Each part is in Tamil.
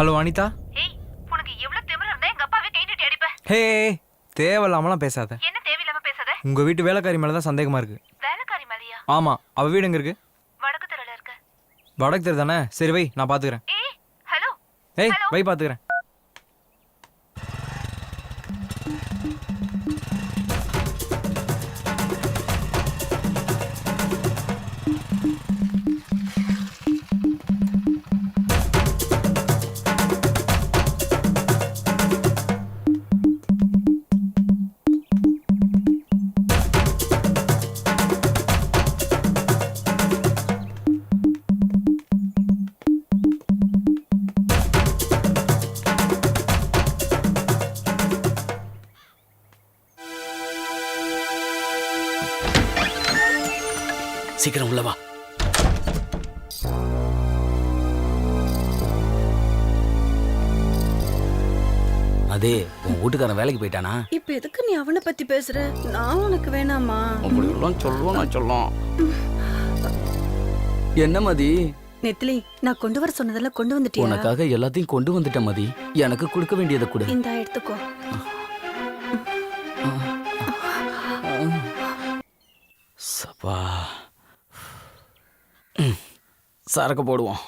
ஹலோ அனிதா ஏய் உனக்கு எவ்வளவு திமிரு இருந்தா எங்க அப்பாவே கை நீட்டி அடிப்ப. ஹே தேவையில்லாமலாம் பேசாத. என்ன தேவையில்லாம பேசாத? உங்க வீட்டு வேலைக்காரி மேல தான் சந்தேகமா இருக்கு. வேலைக்காரி மேலையா? ஆமா அவ வீடு எங்க இருக்கு? வடக்கு தெருல இருக்க. வடக்கு தெரு தானே? சரி வை நான் பாத்துக்கிறேன். ஏய் ஹலோ. ஏய்? வை பாத்துக்கிறேன். சீக்கிரம் உள்ள வா. அதே உன் வீட்டுக்காரன் வேலைக்கு போயிட்டானா? இப்ப எதுக்கு நீ அவனை பத்தி பேசுற? நான் உனக்கு வேணாமா? அப்படி எல்லாம் சொல்லுவோம் நான் சொல்லும் என்ன மதி? நெத்திலி நான் கொண்டு வர சொன்னதெல்லாம் கொண்டு வந்துட்டியா? உனக்காக எல்லாத்தையும் கொண்டு வந்துட்டேன் மதி. எனக்கு கொடுக்க வேண்டியதை கொடு. இந்த எடுத்துக்கோ. சப்பா ம், சரக்கு போடுவோம்.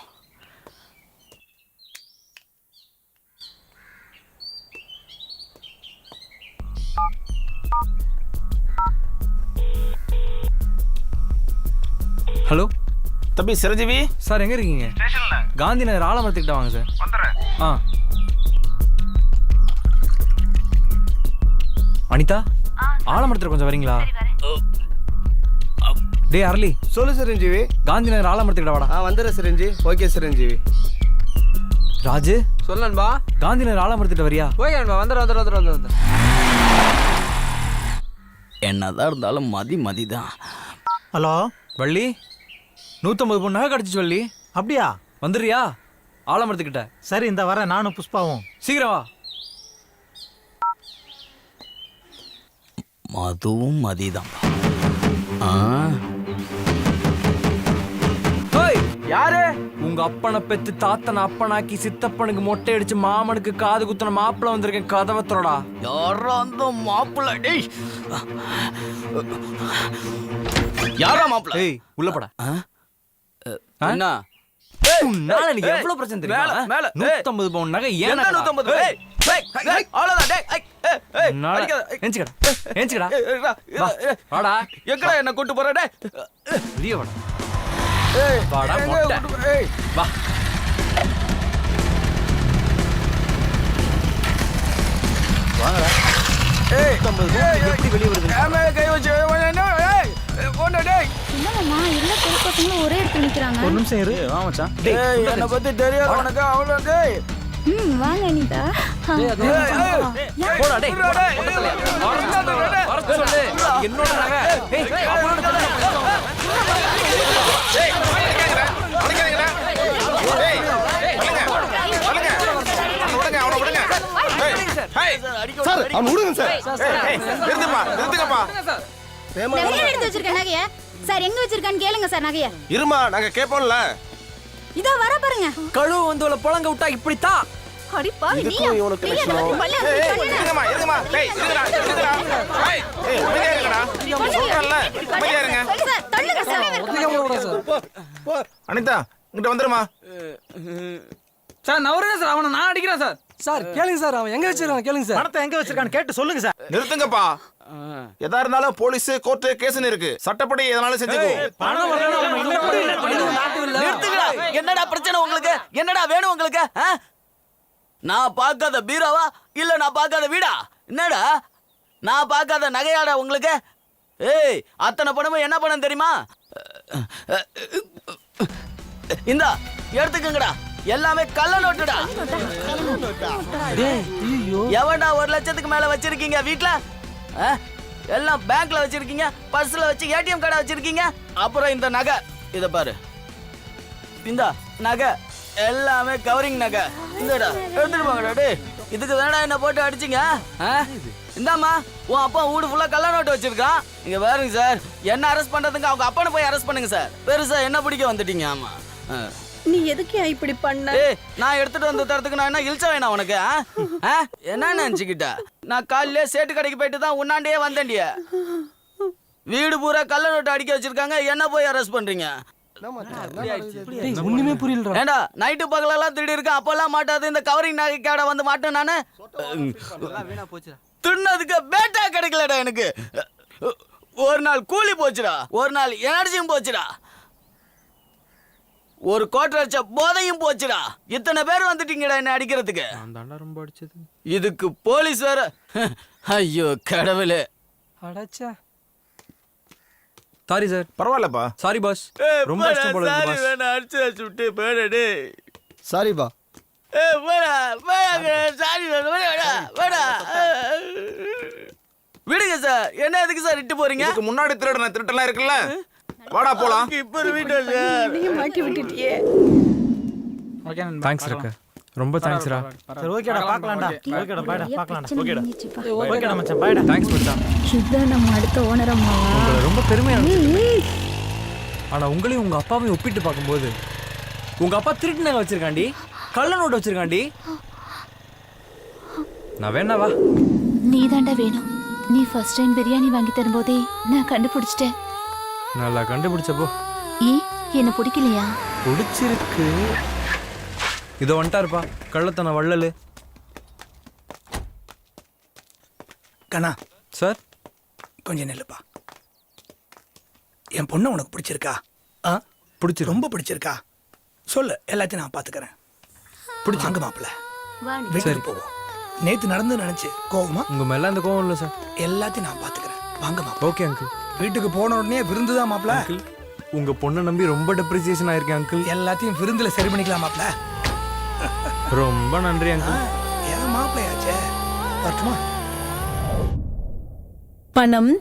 ஹலோ? தம்பி சிரஞ்சீவி? சார் எங்க இருக்கீங்க? காந்தி நகர் ஆலமரத்துக்கிட்ட வாங்க சார். ஆ. அனிதா? ஆலமரத்துல கொஞ்சம் வரீங்களா? டேய் அரளி. சொல்லு சிரஞ்சீவி. காந்தி நகர் ஆலமரத்துக்கிட்ட வாடா. ஆ வந்துடுறேன் சிரஞ்சி ஓகே சிரஞ்சீவி. ராஜு? சொல்லன்பா காந்தி நகர் ஆலமரத்துக்கிட்ட வரியா? போய் அன்பா வந்துடு வந்துடு வந்துடு வந்துடு வந்துடு என்னதான் இருந்தாலும் மதி மதி தான் ஹலோ? வள்ளி? நூத்தம்பது பொண்ணு நகை கிடச்சிச்சு வள்ளி. அப்படியா? வந்துடுறியா ஆலமரத்துக்கிட்ட. சரி இந்த வரேன் நானும் புஷ்பாவும். சீக்கிரம் வா. மதுவும் மதிதான். ஆ? யாரு உங்க அப்பனை பெத்து தாத்தனை அப்பனாக்கி சித்தப்பனுக்கு மொட்டை அடிச்சு மாமனுக்கு காது குத்துன மாப்பிள்ள வந்திருக்கேன் கதவை திறடா யாரா அந்த மாப்பிள்ள டேய் யாரா மாப்பிள்ள ஏய் உள்ள போடா என்ன உன்னால நீ எவ்வளவு பிரச்சனை தெரியுமா மேல, மேல, ஏய். நூத்தம்பது பவுன் நகை ஏன் என்ன நூத்தம்பது ஏய் ஏய், அவ்வளவுதான் டேய் ஏய், அடிக்காத. வாடா எங்கடா என்ன கூட்டு போற டேய் வெளிய வாடா ஏய், வாடா, மொட்டை. வா. ஏய், ஏய், எப்படி வெளிய வருது. கை வச்சு ஒரே இடத்துல நிக்கிறாங்க? ஒரு நிமிஷம் இரு. ஏய் என்ன பத்தி தெரியாது உனக்கு அவ்வளவு டேய் ம் வாங்க அனிதா. ஆ, ஏய், ஏய், போடா டேய் விட்றா, டேய். மொட்டை தலையா. ஏய், வர சொல்லு, வர சொல்லு. என்னோட நகை. அவன் விடுங்க சார். நிறுத்துப்பா நிறுத்துங்கப்பா. நிறைய எடுத்து வச்சிருக்கேன் நகைய? சார் எங்க வச்சிருக்கான்னு கேளுங்க சார் நகைய. இருமா நாங்க கேட்போம்ல இதோ வர பாருங்க. கழுவு வந்து உள்ள புழங்க விட்டா இப்படித்தான் அடி பாவி நீயா? இதுக்கும் இவனுக்கு நீ அடிச்சு இருங்கம்மா இருங்கம்மா. டேய் இருங்கடா இருங்கடா. ஏய் ஏய் இருங்கடா. சொல்றேன்ல அமைதியா இருங்க. சார் தள்ளுங்க சார். அனிதா இங்கிட்ட வந்துருமா? சார் நவருங்க சார். அவனை நான் அடிக்கிறேன் சார். சார் கேளுங்க சார் அவன் எங்க வச்சிருக்கான் கேளுங்க சார். பணத்தை எங்க வச்சிருக்கான்னு கேட்டு சொல்லுங்க சார். நிறுத்துங்கப்பா. எதா இருந்தாலும் போலீஸ் கோர்ட்டு கேஸ்னு இருக்கு. சட்டப்படி எதனாலும் செஞ்சுக்கோ. என்னடா பிரச்சனை உங்களுக்கு? என்னடா வேணும் உங்களுக்கு? ஆ? நான் பார்க்காத பீரோவா? இல்ல நான் பார்க்காத வீடா? என்னடா? நான் பார்க்காத நகையாடா உங்களுக்கு? ஏய் அத்தனை பணமும் என்ன பணம் தெரியுமா? இந்தா எடுத்துக்கங்கடா. எல்லாமே கள்ள நோட்டுடா. எவன்டா ஒரு லட்சத்துக்கு மேல வச்சிருக்கீங்க வீட்ல? ஆ? எல்லாம் பேங்க்ல வச்சிருக்கீங்க பர்ஸ்ல வச்சு ஏடிஎம் கார்டை வச்சிருக்கீங்க? அப்புறம் இந்த நகை. இத பாரு. இந்தா நகை. எல்லாமே கவரிங் நகை. இந்தடா எடுத்துட்டு போங்கடா டேய். இதுக்கு தானடா என்ன போட்டு அடிச்சீங்க? ஆ? இந்தாம்மா உன் அப்பா வீடு ஃபுல்லா கள்ள நோட்டு வச்சிருக்கான் இங்க பாருங்க சார் என்ன அரெஸ்ட் பண்றதுக்கு அவங்க அப்பனை போய் அரெஸ்ட் பண்ணுங்க சார். பெருசா என்ன பிடிக்க வந்துட்டீங்க? ஆமா. ஆ. நீ எதுக்கு இப்படி பண்ண? ஏய் நான் எடுத்துட்டு வந்த தரத்துக்கு நான் என்ன இழிச்ச வேணாம் உனக்கு? என்ன நினைச்சுக்கிட்ட? நான் காலையில சேட்டு கடைக்கு போயிட்டு தான் உன்னாண்டே வந்தேன்டிய வீடு பூரா கள்ள நோட்டு அடிக்க வச்சிருக்காங்க என்ன போய் அரெஸ்ட் பண்றீங்க? ஒண்ணுமே புரியல ஏண்டா நைட்டு பகலெல்லாம் திருடி இருக்கேன் அப்பெல்லாம் மாட்டாது இந்த கவரிங் நகை கேட வந்து மாட்டேன் நானு? தின்னதுக்கு பேட்டா கிடைக்கலடா எனக்கு. ஒரு நாள் கூலி போச்சுடா ஒரு நாள் எனர்ஜியும் போச்சுடா. ஒரு கோட்டை அடிச்ச போதையும் போச்சுடா. இத்தனை பேர் வந்துட்டீங்கடா என்ன அடிக்கிறதுக்கு. நான் தாண்டா ரொம்ப அடிச்சது. இதுக்கு போலீஸ் வேற. ஐயோ கடவுளே. அடச்சா. சாரி சார் பரவாயில்லப்பா. சாரி பாஸ் ரொம்ப இஷ்டம் போல இருக்கு பாஸ் வேணா அடிச்சு விட்டு போடா சாரிப்பா ஏ போடா போடா சாரி வேடா வேடா விடுங்க சார் என்ன எதுக்கு சார் இட்டு போறீங்க? இதுக்கு முன்னாடி திருடின திருட்டெல்லாம் இருக்குல்ல? வாடா போலாம். இப்போ வீட்டு சார். நீ மாட்டி விட்டுட்டியே. ஓகே நண்பா. தேங்க்ஸ் ரக்க ரொம்ப தேங்க்ஸ்ரா சரி ஓகேடா பார்க்கலாம்டா. ஓகேடா பாய்டா பார்க்கலாம்டா. ஓகேடா ஓகேடா மச்சான் பாய்டா தேங்க்ஸ் மச்சான் இதுதான் நம்ம அடுத்த ஓனரம்மா உங்களை ரொம்ப பெருமையா நினைச்சிருக்கேன். ஆனா உங்களையும் உங்க அப்பாவையும் ஒப்பிட்டு பார்க்கும்போது உங்க அப்பா திருட்டு நகை வச்சிருக்காண்டி கள்ள நோட்டு வச்சிருக்காண்டி. நான் வேணா வா. நீ தாண்டா வேணும். நீ ஃபர்ஸ்ட் டைம் பிரியாணி வாங்கி தரும்போதே நான் கண்டுபிடிச்சிட்டேன். நல்லா கண்டுபிடிச்சப்போ. ஏன் என்ன பிடிக்கலையா? பிடிச்சிருக்கு. இதோ வந்துட்டாருப்பா கள்ளத்தன வள்ளலு. கண்ணா. சார்? கொஞ்சம் நில்லுப்பா. என் பொண்ணு உனக்கு பிடிச்சிருக்கா? ஆ பிடிச்சிருக்கு. ரொம்ப பிடிச்சிருக்கா? சொல்லு எல்லாத்தையும் நான் பாத்துக்கறேன். பிடிச்சாங்க மாப்பிள்ள. வீட்டுக்கு போவோம். நேத்து நடந்து நினைச்சு கோவமா? உங்க மேல அந்த கோவம் இல்லை சார். எல்லாத்தையும் நான் பாத்துக்கறேன். வாங்க மாப்பிள்ள. Okay uncle. வீட்டுக்கு போன உடனே விருந்து தான் அங்கிள் உங்க பொண்ணை நம்பி ரொம்ப டெப்ரிசியேஷன் ஆயிருக்கேன் அங்கிள். எல்லாத்தையும் விருந்துல சரி பண்ணிக்கலாம் மாப்பிள்ள ரொம்ப நன்றி அங்கிள். ஏன் மாப்பிள்ளையாச்சே வரட்டுமா? பணம்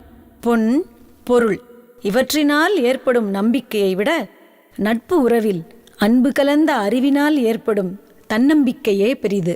பொன் பொருள் இவற்றினால் ஏற்படும் நம்பிக்கையை விட நட்பு உறவில் அன்பு கலந்த அறிவினால் ஏற்படும் தன்னம்பிக்கையே பெரிது.